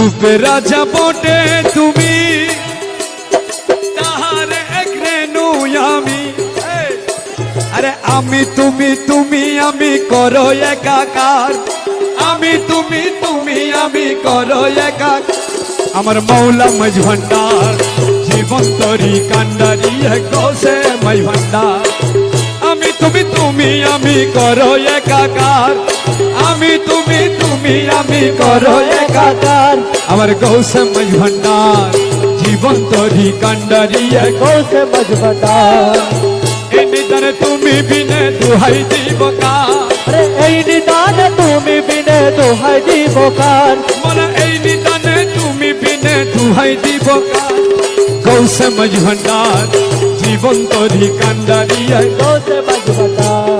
রূপে রাজা বটে তুমি। তাহার এক আমি। আরে আমি তুমি তুমি আমি করো একাকার। আমি তুমি তুমি আমি করো একাকার। আমার মৌলা মজ ভান্ডার জীবন কান্ডারি গোসে মজ ভান্ডার। আমি তুমি তুমি আমি করো একাকার। আমি তুমি তুমি আমি করো একাকার আমার গৌসে মজ ভান্ডার জীবন তরি কান্ডারি কৌশে মজবটা এই নিদানে তুমি বিনে দুহাই দিব কার আরে এই নিদানে তুমি বিনে দোহাই দিব কার মোরা এই নিদানে তুমি বিনে দুহাই দিব কার গৌসে মজ ভান্ডার জীবন তরি কান্ডারি কৌশে মজবটা